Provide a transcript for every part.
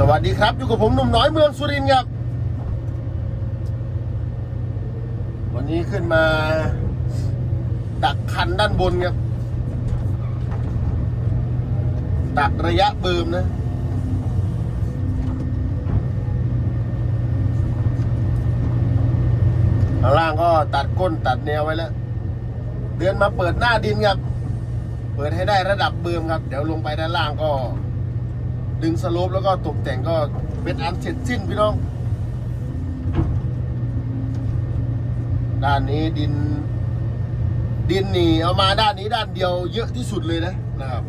สวัสดีครับ อยู่กับผมหนุ่มน้อยเมืองสุรินทร์ครับ วันนี้ขึ้นมา ดักคันด้านบนครับ ดักระยะเบิมนะ ข้างล่างก็ตัดก้นตัดแนวไว้แล้ว เดือนมาเปิดหน้าดินครับ เปิดให้ได้ระดับเบิมครับ เดี๋ยวลงไปด้านล่างก็ ดึงสโลปแล้วก็ตกแต่งก็เป็นอันเสร็จสิ้นพี่น้อง ด้านนี้ดิน ดินนี่เอามาด้านนี้ด้านเดียวเยอะที่สุดเลยนะนะครับ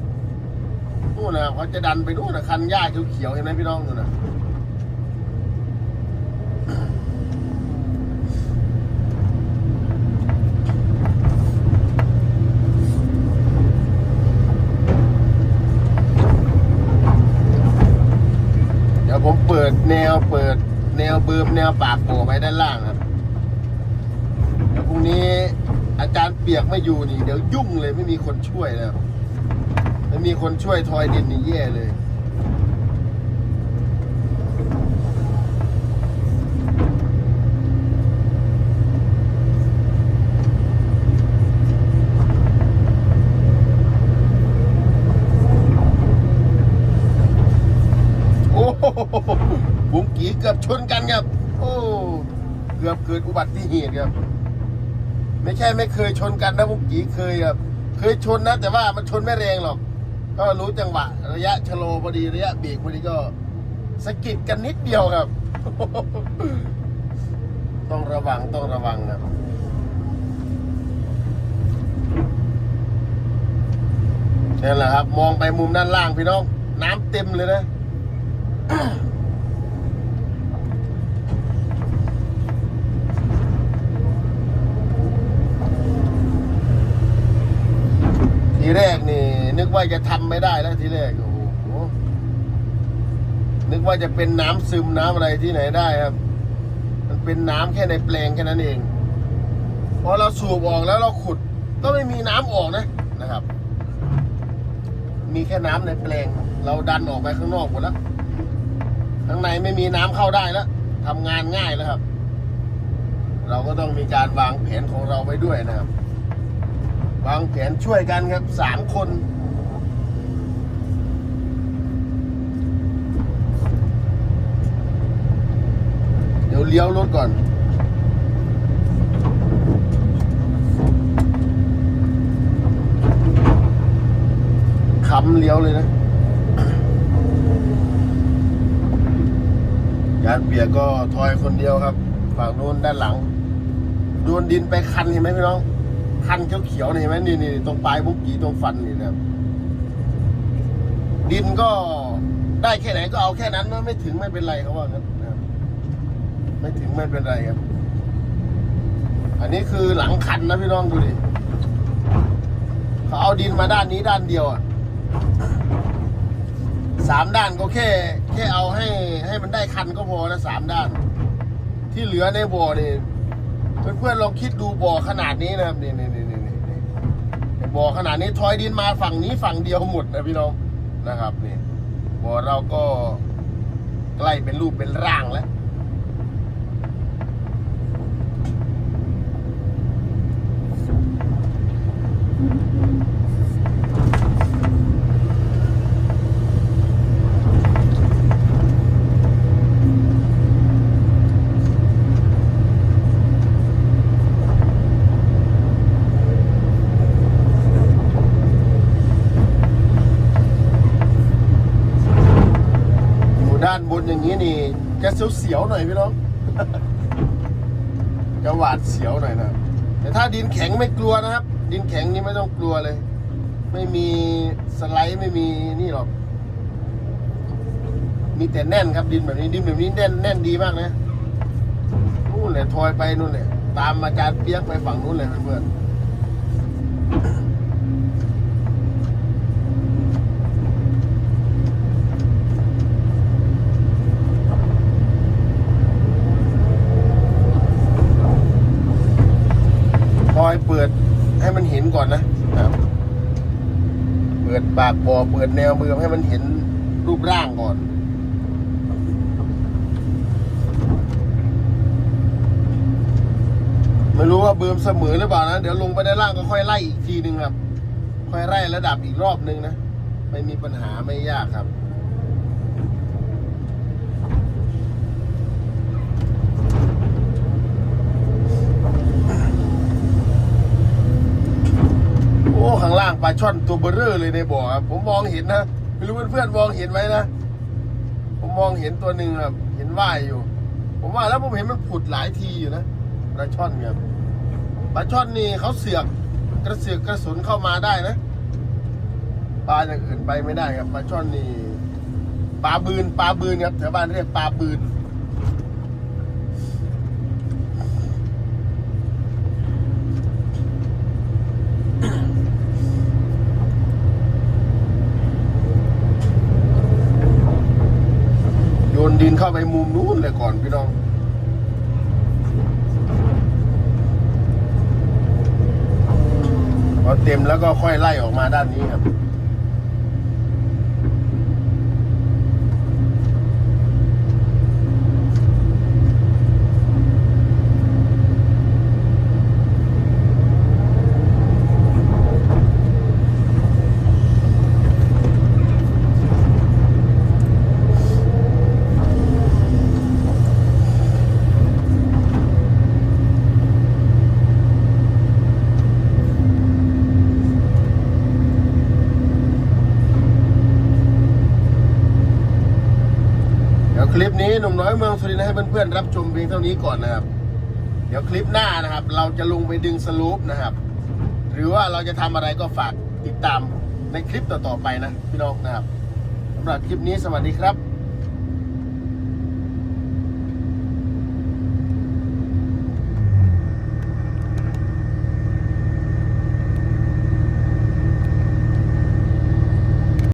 นู่นนะเขาจะดันไปนู่นนะคันหญ้าเขียวๆเห็นไหมพี่น้องนู่นนะ เดแนวเปิดแนวเบิมแนวปากโผล่ไว้ด้านล่างครับเดี๋ยวพรุ่งนี้อาจารย์เปียกไม่อยู่นี่ เดี๋ยวยุ่งเลยไม่มีคนช่วยแล้วไม่มีคนช่วยทอยดินนี่แย่เลย โอ้โหบุ้ง กือบชนกันครับ โอ้เกือบเกิดอุบัติเหตุครับไม่ใช่ไม่เคยชนกันนะบุ้งกีเคยครับเคยชนนะ แต่ว่ามันชนไม่แรงหรอก ก็รู้จังหวะ ระยะชะโลพอดีระยะเบรกพอดีก็สะกิดกันนิดเดียวครับ ต้องระวังต้องระวังครับนี่แหละครับ มองไปมุมด้านล่างพี่น้อง น้ำเต็มเลยนะ ทีแรกนี่ นึกว่าจะทำไม่ได้แล้วทีแรกโอ้โหนึกว่าจะเป็นน้ำซึมน้ำอะไรที่ไหนได้ครับ มันเป็นน้ำแค่ในแปลงแค่นั้นเองพอเราสูบออกแล้วเราขุด ก็ไม่มีน้ำออกนะนะครับ มีแค่น้ำในแปลง เราดันออกไปข้างนอกหมดแล้วข้างในไม่มีน้ำเข้าได้แล้วทำงานง่ายแล้วครับ เราก็ต้องมีการวางแผนของเราไว้ด้วยนะครับ วางแผนช่วยกันครับสามคนเดี๋ยวเลี้ยวรถก่อนคำเลี้ยวเลยนะยานเปียกก็ทอยคนเดียวครับ ฝั่งนู้นด้านหลัง โดนดินไปคันเห็นไหมพี่น้อง คันเขียวๆนี่เห็นไหมนี่นี่ตรงปลายบุกีตรงฟันนี่นะครับดินก็ได้แค่ไหนก็เอาแค่นั้นไม่ถึงไม่เป็นไรเขาว่างั้นนะครับไม่ถึงไม่เป็นไรครับ อันนี้คือหลังคันนะพี่น้องดูดิเขาเอาดินมาด้านนี้ด้านเดียวอะสามด้านก็แค่ แค่เอาให้ให้มันได้คันก็พอนะสามด้าน ที่เหลือในบ่อเนี่ เพื่อนๆลองคิดดูบ่อขนาดนี้นะครับนี่นี่นี่นี่นี่บ่อขนาดนี้ทอยดินมาฝั่งนี้ฝั่งเดียวหมดนะพี่น้องนะครับนี่บ่อเราก็ใกล้เป็นรูปเป็นร่างแล้ว ด้านบนอย่างนี้นี่จะเสียวๆหน่อยพี่น้องจะหวาดเสียวหน่อยนะแต่ถ้าดินแข็งไม่กลัวนะครับ ดินแข็งนี่ไม่ต้องกลัวเลย ไม่มีสไลด์ไม่มีนี่หรอก มีแต่แน่นครับดินแบบนี้ดินแบบนี้แน่นแน่นดีมากนะนู่นเลยทอยไปนู่นเลยตามอาจารย์เปียกไปฝั่งนู้นเลยเพื่อนๆ ให้มันเห็นก่อนนะครับเปิดปากบ่อเปิดแนวมือให้มันเห็นรูปร่างก่อนไม่รู้ว่าเบิ่มเสมอหรือเปล่านะ เดี๋ยวลงไปในล่างก็ค่อยไล่อีกทีหนึ่งครับ ค่อยไล่ระดับอีกรอบนึงนะ ไม่มีปัญหาไม่ยากครับ ปลาช่อนตัวเบอร์เรอเลยในบ่อครับผมมองเห็นนะไม่รู้เพื่อนๆมองเห็นไหมนะผมมองเห็นตัวหนึ่งครับเห็นว่ายอยู่ ผมว่าแล้วผมเห็นมันผุดหลายทีอยู่นะปลาช่อนครับปลาช่อนนี่เขาเสือกกระเสือกกระสุนเข้ามาได้นะปลาอย่างอื่นไปไม่ได้ครับปลาช่อนนี่ปลาบืนปลาบืนครับแถวบ้านเรียกปลาบืน ดินเข้าไปมุมนู้นเลยก่อนพี่น้องพอเต็มแล้วก็ค่อยไล่ออกมาด้านนี้ครับ คลิปนี้หนุ่มน้อยเมืองสุรินทร์ให้เพื่อนๆรับชมเพียงเท่านี้ก่อนนะครับ เดี๋ยวคลิปหน้านะครับ เราจะลงไปดึงสลูปนะครับ หรือว่าเราจะทำอะไรก็ฝากติดตามในคลิปต่อๆไปนะพี่น้องนะครับสำหรับคลิปนี้สวัสดีครับ